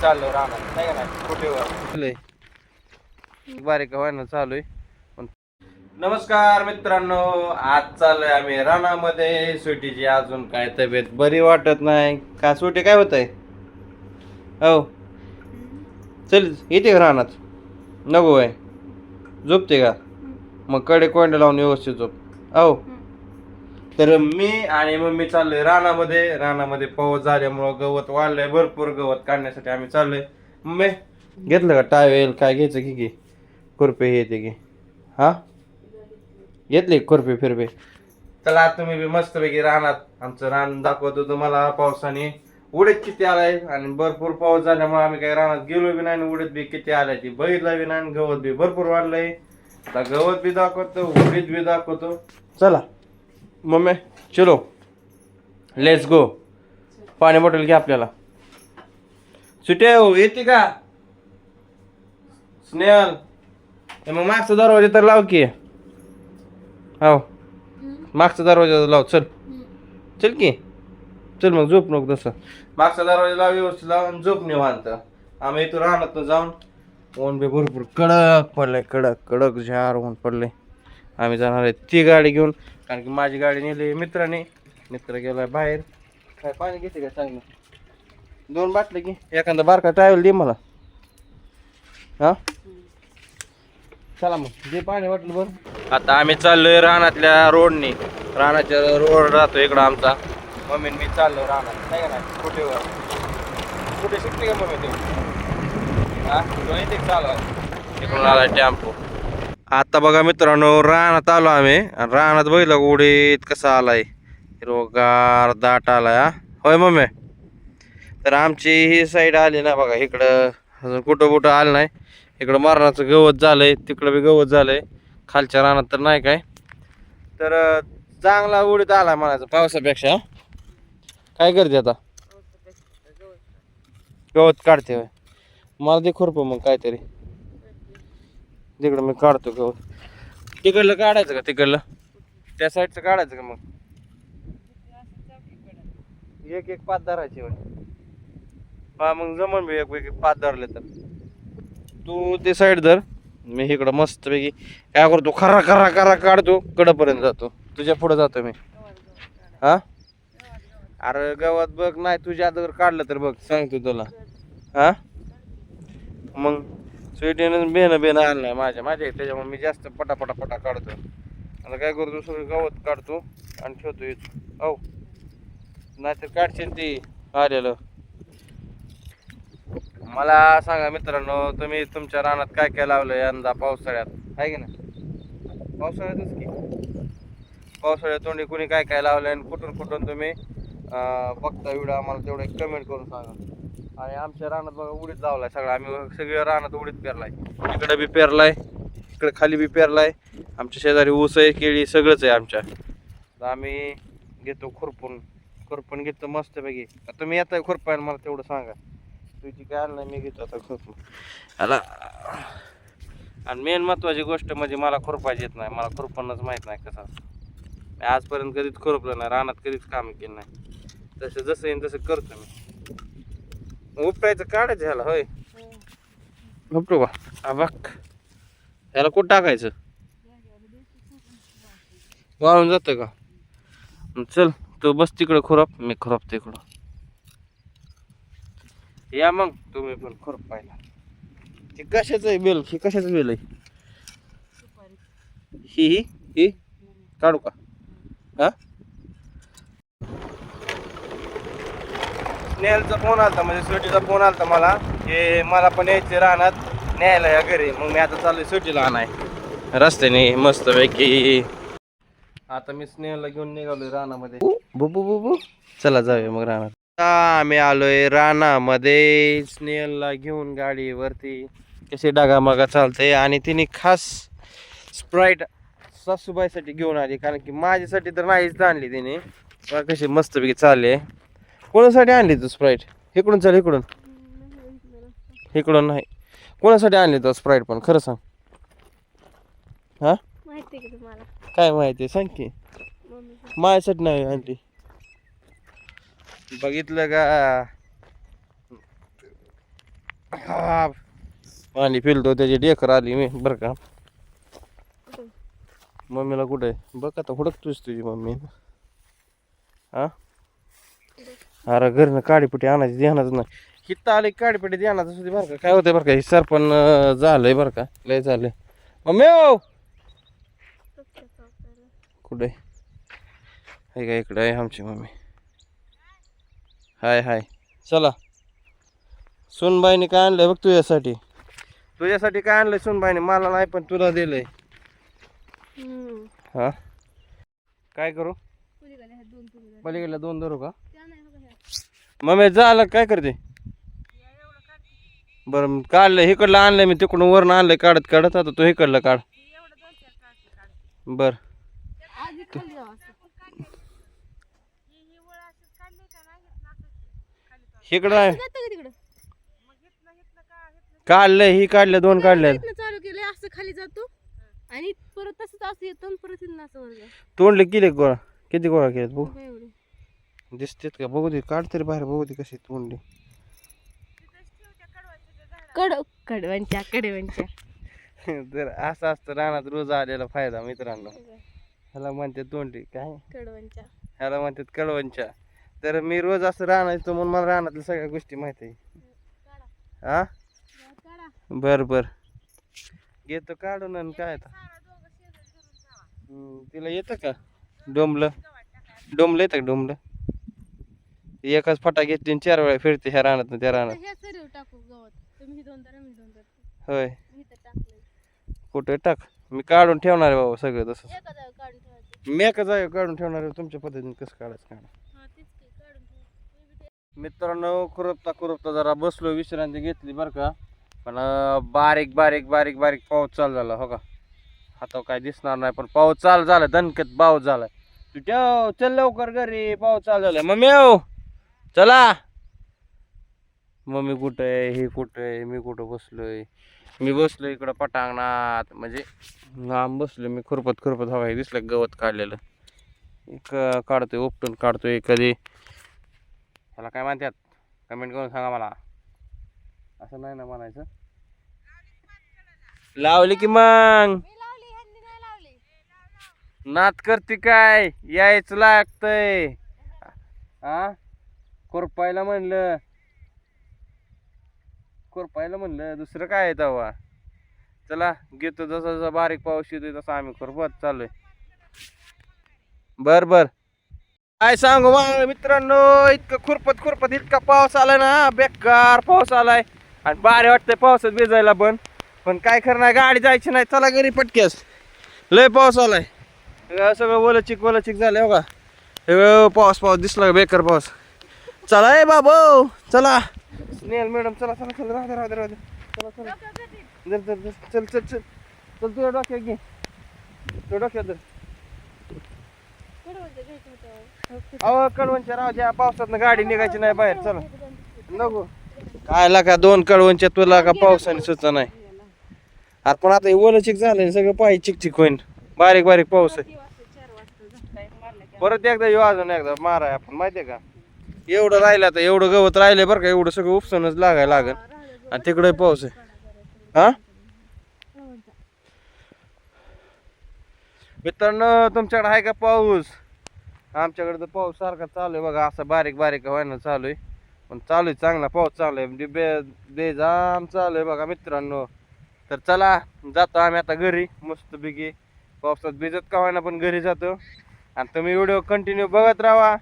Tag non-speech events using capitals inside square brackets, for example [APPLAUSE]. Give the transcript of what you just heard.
चाललो राहणार नाही का नाही? कुठेवर? बारीक व्हायला चालू आहे नमस्कार मित्रांनो आज चाललोय आम्ही रानामध्ये. सुटीची अजून काय तब्येत बरी वाटत नाही. का सुटी काय होत आहे हो. चल येते का रानात? नको आहे झोपते का? मग कडे कोंडे लावून व्यवस्थित झोप. हो. तर मी आणि मम्मी चाललोय रानामध्ये. रानामध्ये पाऊस झाल्यामुळं गवत वाढलंय भरपूर गवत काढण्यासाठी आम्ही चाललोय. मम्मी घेतलं का टावेल काय घ्यायचं की की खुरपे हे ते की. हा? घेतले खुरपे फिरपे? चला तुम्ही बी मस्तपैकी रानात आमचं रान दाखवतो तुम्हाला पावसाने. उडीत किती आलाय? आणि भरपूर पाऊस झाल्यामुळे आम्ही काही रानात गेलो बी नाही उडीत बी किती आलाय ती बघितलं बी नाही गवत बी भरपूर वाढलंय. आता गवत बी दाखवतो उडीत बी दाखवतो. चला. मम्मी चलो. लेट्स गो पाणी बॉटल घ्या आपल्याला. सुटे हो येते का? स्नेहल. हे मग मागचा दरवाजा तर लाव की. हो. मागचा दरवाजा लाव चल. चल की. चल मग झोप नको तसं. मागचा दरवाजा लाव व्यवस्थित लाव आणि झोप निवांत. आम्ही इथून राहणार जाऊन ऊन बी भरपूर कडक पडलंय कडक कडक झार ऊन पडले आम्ही जाणार आहे ती गाडी घेऊन कारण की माझी गाडी नेली मित्राने. मित्र गेलाय बाहेर. काय पाणी घेते का? ना. दोन बाटले की एखादा बारका ट्रॅव्हल दे मला. हा? चला मग. जे पाणी वाटलं बरं. आता आम्ही चाललोय रानातल्या रोडने. रानाच्या रोड राहतो इकडं आमचा. मम्मी मी चाललो रानात. नाही नाही? कुठेवर कुठे शिकते का मम्मी तू? हा? का चालवा तिकडून आला टेम्पो. आता बघा मित्रांनो रानात आलो आम्ही. आणि रानात बघितलं उडीत कसा आलाय? हिरवगार दाट आलाय होय मम्मी? तर आमची ही साईड आली ना बघा इकडं अजून कुठं कुठं आलं नाही. इकडं मरणाचं गवत झालंय तिकडं बी गवत झालंय. खालच्या रानात तर नाही काय. तर चांगला उडीत आला म्हणायचं पावसापेक्षा? काय करते आता? गवत काढते. मला दे खुरप मग काहीतरी. तिकडं मी काढतो गवत तिकडलं काढायचं का? तिकडलं? त्या साईडचं काढायचं का मग? एक एक पाच धरायचे होय. हा मग जमन मी एक एक पाच धरले तर. तू ते साईड धर. मी इकडं मस्तपैकी काय करतो? खरा खरा खरा काढतो. कडपर्यंत जातो. तुझ्या पुढे जातो मी. हा? अरे गावात बघ नाही तुझ्या जर काढलं तर बघ. सांगतो तुला. हा? मग? स्वीटीनं बेनं बेनं आणलाय माझ्या. माझ्या त्याच्यामुळे मी जास्त पटापटा पटा काढतो आता काय करतो सगळं गवत काढतो आणि ठेवतो इथं. हो नाहीतर काढशील ती आलेलं. मला सांगा मित्रांनो तुम्ही तुमच्या रानात काय काय लावलं यंदा पावसाळ्यात? आहे की नाही? पावसाळ्यातच की. पावसाळ्यात तोंडी कुणी काय काय लावलं आणि कुठून कुठून तुम्ही बघता व्हिडिओ आम्हाला तेवढं कमेंट करून सांगा. आणि आमच्या रानात बघा उडीत लावलाय सगळं. आम्ही सगळ्या रानात उडीत पेरलाय. इकडे बी पेरलाय इकडे खाली बी पेरलाय. आमच्या शेजारी ऊस आहे केळी सगळंच आहे आमच्या. तर आम्ही घेतो खुरपून. खुरपून घेतो मस्तपैकी. आता तुम्ही येताय खुरपायला मला तेवढं सांगा. तुझी काय नाही मी घेतो आता खुरपून. आला. आणि मेन महत्वाची गोष्ट म्हणजे मला खुरपायची येत नाही. मला खुरपणच माहीत नाही कसं मी आजपर्यंत कधीच खुरपलं नाही रानात कधीच काम केलं नाही. तसं जसं येईन तसं करतो मी. उपटायचं काढायचं ह्याला होय. उपटू का बघ. ह्याला कुठं टाकायचं? वाळून जातं का? चल तू बस तिकडं खुरप मी खुरपतो इकडं. या मग तुम्ही पण खुरपायला हे कशाचं आहे बेल? हे कशाचं बेल आहे? ही ही ही? काढू का? हा? स्नेहलचा फोन आलता म्हणजे सुटीचा फोन आलता मला की मला पण यायचे राहणार न्यायला या घरी. मग मी आता चाललोय सुटीला आणाय. रस्त्याने मस्त पैकी आता मी स्नेहलला घेऊन निघालोय रानामध्ये. बु बु बु बु चला जाऊया मग रानात. आता आम्ही आलोय रानामध्ये. स्नेहलला घेऊन गाडीवरती. कशी डागामागा चालते आणि तिने खास स्प्राईट सासूबाईसाठी घेऊन आली. कारण की माझ्यासाठी तर नाहीच आणली तिने. कशी मस्तपैकी चालली कोणासाठी आणली तू स्प्राईट इकडून चल इकडून. इकडून नाही. कोणासाठी आणली तू स्प्राईट पण? खरं सांग. हा? काय माहिती आहे? सांग की. माझ्यासाठी नाही आणली. बघितलं का? हा. पाणी फिरतो त्याची डेकर आली मी बरं का? मम्मीला कुठे बघ आता हुडकतोस तुझी मम्मी. हा? अरे घरनं काडीपिटी आणायची ध्यानाच नाही. हिथं आली काडीपिटी ध्यानाच असते बरं का. काय होतंय बरं का? हे सरपण झालंय बरं का? लय झालंय. मम्मी ओ. कुठे? आहे का इकडे? आहे आमची मम्मी. हाय हाय. चला. सुनबाईने काय आणलंय बघ तुझ्यासाठी? तुझ्यासाठी काय आणलंय सुनबाईने? मला नाही पण तुला दिलंय. हा? काय करू. पलीकडला दोन धरू का. मम्मी झालं काय करते बरं मग काढलं इकडलं आणलंय मी तिकडून वरनं आणलंय काढत काढत आता तू इकडलं काढ बर. इकडं आहे जातं का तिकडं? काढलंय ही काढल्या दोन काढल्या चालू केलंय असं खाली जातो आणि परत तसंच असं येतो परत असं. तोंडले किती गोळा किती गोळा बघू बघा एवढे. दिसतेत का? बघू दे काढ तरी बाहेर बघू दे कशी तोंडली कड कडवणच्या कडवणच्या तर [LAUGHS] असं असतं रानात रोज आलेला फायदा मित्रांनो. ह्याला म्हणते तोंडी काय? कडवणच्या ह्याला म्हणतात कळवणच्या तर मी रोज असं राहणार म्हणून मला रानातल्या सगळ्या गोष्टी माहिती आहे. हा बर बर. घेतो काढून आणि काय तिला येतं का? डोंबलं? डोंबलं येतं का डोंबलं? एकाच फटा घेतली आणि चार वेळा फिरते ह्या रानात त्या रानात. हे सरीव टाकू गवत. तुम्ही दोन तर मी दोन तर होय. मी तर टाकलंय. कुठे टाक? मी काढून ठेवणार आहे बाबा सगळं तसं एका जागा काढून ठेवायचं. मी का जाऊ काढून ठेवणार आहे तुमच्या पद्धतीने कसं काढायचं काढा. हा तेच की काढून ठेवा मी बी ते- मित्रांनो खुरपता खुरपता जरा बसलो विश्रांती घेतली बरं का. पण अं, बारीक बारीक बारीक बारीक पाऊस चालू झाला हो का. हातावर काय दिसणार नाही पण पाऊस चालू झाला दणकत पाऊस झालाय तू ठेव चल लवकर घरी पाऊस चालू झालाय मम्मी चला. मम्मी कुठं आहे? हे कुठं आहे? मी कुठं बसलोय? मी बसलो इकडं पटांगणात. म्हणजे लांब बसलो मी. खुरपत खुरपत हवा दिसलं गवत काढलेलं? एक काढतोय उपटून काढतोय कधी त्याला काय म्हणतात? कमेंट करून सांगा मला. असं नाही ना म्हणायचं? लावली की मग. नात करते काय? यायचं लागतंय. हा खुरपायला म्हणलं. खुरपायला म्हणलं दुसरं काय आहे तेव्हा? चला घेतो जसा जसा बारीक पाऊस येतोय तसं आम्ही खुरपत आहे बर बर. काय सांगू मग मित्रांनो इतकं खुरपत खुरपत इतका पाऊस आलाय ना बेकार पाऊस आलाय. आणि बारे वाटतंय पावसात भिजायला पण. पण काय करणार गाडी जायची नाही. चला घरी पटकेस लय पाऊस आलाय. सगळं ओलचिक ओलचिक झालं हो का पाऊस पाऊस दिसला बेकार पाऊस. चला ए बाबो चला. स्नेहल मॅडम चला चला चला राहू दे राहू दे राहू दे. चला चला. जर जर जर चल चल चल. चल तुझ्या डोक्यात घे. तुझ्या डोक्यात होतं. अहो कडवणच्या राहू द्या. पावसात गाडी निघायची नाही बाहेर. चला. नको. काय लागा दोन कडवणच्या तुला का पावसाने सुचा नाही? अरे पण आता हे ओलं चिक झालंय सगळं पाय चिक चिक होईन. बारीक बारीक पाऊस आहे. की परत एकदा येऊ अजून एकदा. माराय आपण. माहितीये का? एवढं राहिलं आता एवढं गवत राहिलंय बरं का एवढं सगळं उपसनच लागायला लागल. आणि तिकडे पाऊस आहे. हा? मित्रांनो तुमच्याकडे आहे का पाऊस? आमच्याकडे तर पाऊस सारखा चालू आहे बघा असं बारीक बारीक व्हायला चालू आहे. पण चालू आहे चांगला पाऊस चालू आहे. म्हणजे बे बेजाम चालू आहे बघा मित्रांनो. तर चला जातो आम्ही आता घरी मस्तपैकी. पावसात भिजत का व्हायना पण घरी जातो. आणि तुम्ही व्हिडिओ कंटिन्यू बघत राहा.